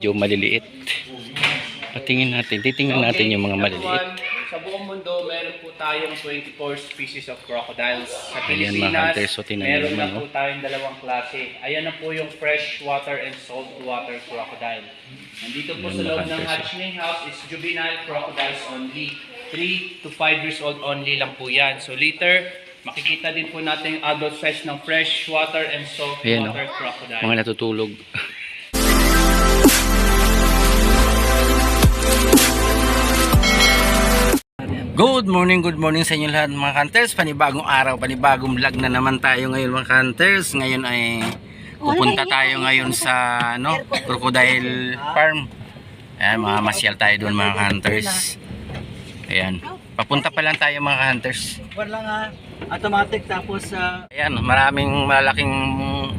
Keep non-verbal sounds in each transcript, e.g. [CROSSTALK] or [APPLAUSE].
Medyo maliliit. Patingin natin, titingnan natin yung mga maliliit. Sa buong mundo, meron po tayong 24 species of crocodiles. Sa Ayan, Pilipinas, hunters, so tingnan meron na po tayong dalawang klase. Ayan na po yung freshwater and saltwater crocodile. Nandito po Ayan, sa loob ng oh. hatchling house is juvenile crocodiles only. 3 to 5 years old only lang po yan. So later, makikita din po natin adult size ng freshwater and Ayan, saltwater oh. crocodile. Mga natutulog. Good morning, good morning sa inyo lahat mga hunters. Panibagong araw, panibagong vlog na naman tayo ngayon mga hunters. Ngayon ay pupunta tayo ngayon sa ano, Crocodile Farm. Ayan, mga masyal tayo doon mga hunters. Ayan, papunta pa lang tayo mga hunters. Wala nga automatic tapos sa Ayan, maraming malaking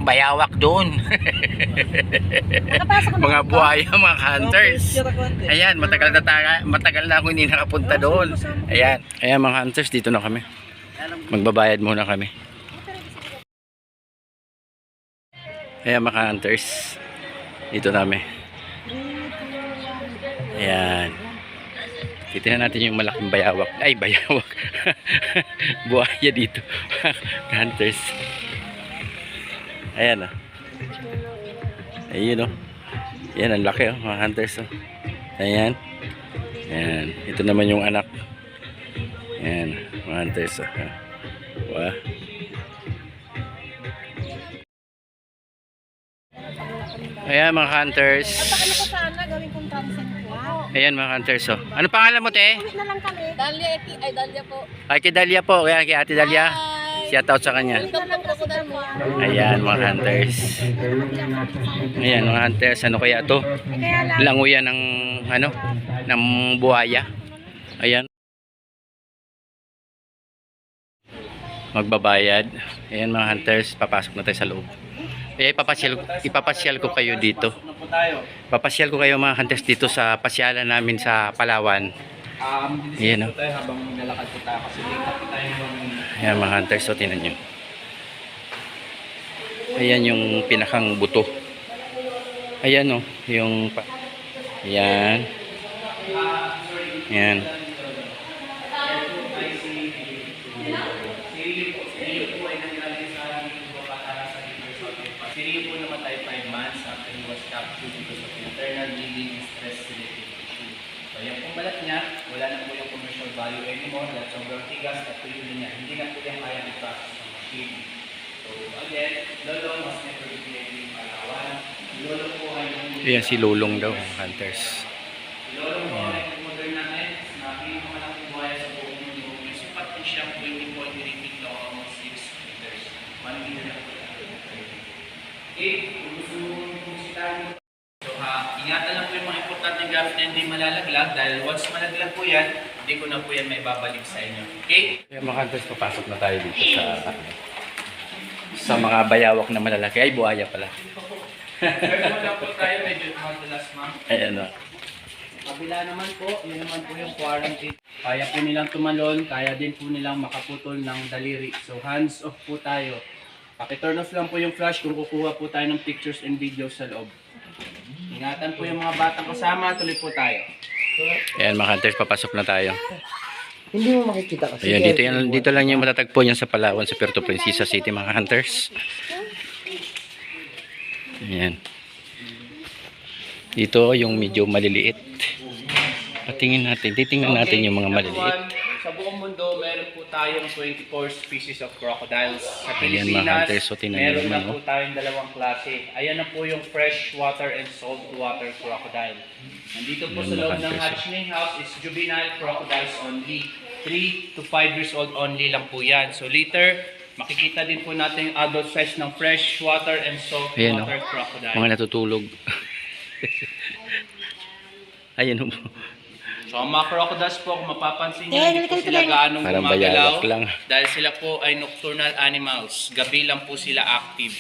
bayawak doon. mga buhaya, mga hunters. Ayan, matagal na tayo, matagal na ako hindi nakapunta doon. Ayan, ayan mga hunters, dito na kami. Magbabayad muna kami. Ayan mga hunters, dito na kami. Ayan. Titignan natin yung malaking bayawak. Ay, bayawak. [LAUGHS] Buhaya dito. [LAUGHS] hunters. Ayan ah. Ayun oh. Yan ang laki oh, mga hunters oh. Ayan. Ayan. Ito naman yung anak. Ayan, mga hunters oh. Wow. Ayan mga hunters. Ayan mga hunters oh. Ano pangalan mo te? Uwi na lang kami. Dalia, eti, ay Dalia po. Ay kay Dalia po. Kaya kay Ate Dalia. Hi! Shout out sa kanya. Ayan mga hunters. Ayan mga hunters. Ano kaya to? Languyan ng ano? Ng buhaya. Ayan. Magbabayad. Ayan mga hunters. Papasok na tayo sa loob. Eh, ipapasyal, ipapasyal ko kayo dito. Papasyal ko kayo mga hunters dito sa pasyalan namin sa Palawan. Um, Ayan, po tayo habang naglalakad po tayo kasi po tayo ng Ayan mga hunters, so tinan nyo. Ayan yung pinakang buto. Ayan o, yung... Pa Ayan. Ayan. Sirili po namatay 5 months after he was captured because of internal bleeding and stress related. So yung pong balat niya, wala na po yung commercial value anymore dahil sobrang tigas at tuyo na niya. Hindi na po yung kaya i-process ng machine. So again, lolo must never be played in Palawan. Lolo po ay yung Ayan si Lulong daw, hunters. Lolo po ay yung modern natin na pinakamalaking buhaya sa buong mundo. Yung sukat po siyang 20.3 feet long, almost 6 meters. 1 meter na po yung Okay, kung gusto mo bumisitahin So, ha, ingatan lang po yung mga gamit na hindi malalaglag dahil once malaglag po yan, hindi ko na po yan may babalik sa inyo. Okay? Ayan mga hunters, papasok na tayo dito sa... sa mga bayawak na malalaki. Ay, buhaya pala. Pero wala po tayo, medyo madulas ma'am. Ayan o. Kabila naman po, yun naman po yung quarantine. Kaya po nilang tumalon, kaya din po nilang makaputol ng daliri. So hands off po tayo. Pakiturn off lang po yung flash kung kukuha po tayo ng pictures and videos sa loob. Ingatan po yung mga batang kasama, tuloy po tayo. Ayan mga hunters, papasok na tayo. hindi mo makikita kasi. Ayan, dito, yan, dito lang yung matatagpo yan sa Palawan, sa Puerto Princesa City, mga hunters. Ayan. Dito yung medyo maliliit. Patingin natin, titingnan natin yung mga maliliit. Sa buong mundo, meron po tayong 24 species of crocodiles. Sa Ayan, mga Pilipinas, hunters, so tingnan nyo meron na naman, po oh. tayong dalawang klase. Ayan na po yung freshwater and saltwater crocodile. Nandito po Ayan, sa mga loob ng hunters, oh. hatchling house is juvenile crocodiles only. 3 to 5 years old only lang po yan. So later, makikita din po natin yung adult size ng freshwater and Ayan, oh. saltwater crocodile. Mga natutulog. [LAUGHS] Ayan o. So ang mga crocodiles po, kung mapapansin nyo, Eh, hindi po sila Parang gumagalaw. lang. Dahil sila po ay nocturnal animals. Gabi lang po sila active.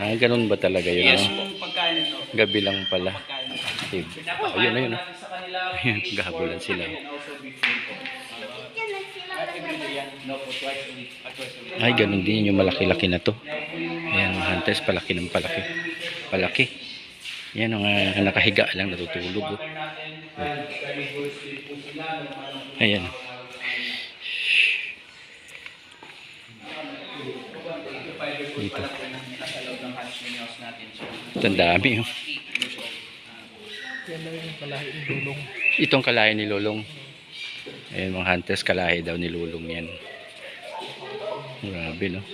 Ah, ganun ba talaga yun? Yes ah? po, pagkain ito. Gabi lang pala. Active. Ayun. natin sa kanila. [LAUGHS] Ayan, gahabulan sila. Uh. No. Ah. Ay, ganun din yung malaki-laki na to. Ayan, hunters, palaki ng palaki. Palaki. Yan ang ah, nakahiga lang natutulog. oh. Ayan. Dito. Ito ang dami. oh. Itong kalahi ni Lulong. Ayan mga hunters, kalahi daw ni Lulong yan. Grabe no.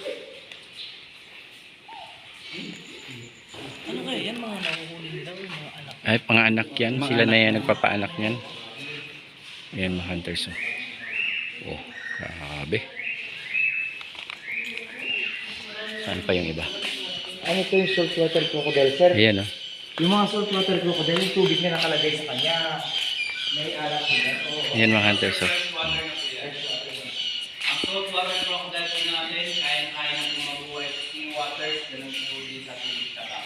Ano kaya yan mga nahuhuli nila yung mga anak. Ay, panganak yan. Sila na yan nagpapaanak yan. Ayan mga hunters. Oh, oh grabe. Saan pa yung iba? Ano ito yung saltwater crocodile, sir? Ayan oh. Yung mga saltwater crocodile, yung tubig na nakalagay sa kanya. May alak nila. Oo. Ayan mga hunters. Oh. Na. Ang saltwater crocodile po natin, kaya-kaya na po mabuhay sa seawater, ganun po din sa tubig taba.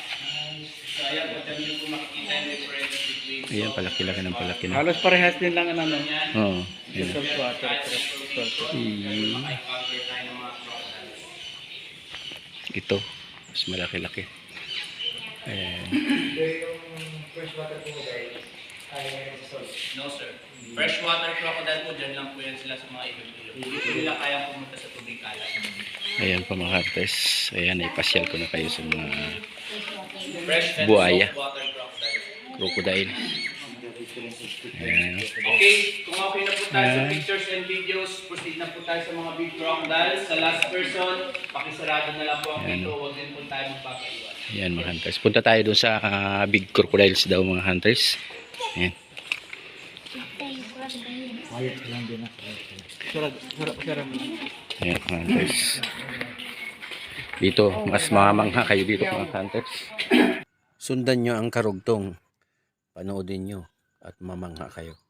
So ayan po, dyan po makikita yung difference between Ayan, palaki-laki ng palaki na. Halos parehas din lang ang ano. Oo. Ayan. Saltwater Kahit sa crocodile. Hmm. maka-encounter tayo ng mga crocodiles. Ito. Mas malaki-laki. Ayan. yung freshwater crocodile, ay sa salt. No sir. Freshwater crocodile po, dyan lang po yan sila sa mga ilog-ilog. Hindi po nila kayang pumunta sa tubig alat. Ayan pa mga hunters. Ayan, ipasyal ko na kayo sa mga Saltwater crocodile. Ayan. Okay, kung okay na po tayo sa pictures and videos, proceed na po tayo sa mga big crocodiles. Sa last person, pakisarado na lang po ang Ayan. pinto, huwag din po tayo magpapaiwan. Ayan mga hunters. Punta tayo dun sa ah, big crocodiles daw mga hunters. Ayan. Ayan mga hunters. Dito, mas mamangha kayo dito mga hunters. Sundan nyo ang karugtong. Panoodin nyo at mamangha kayo.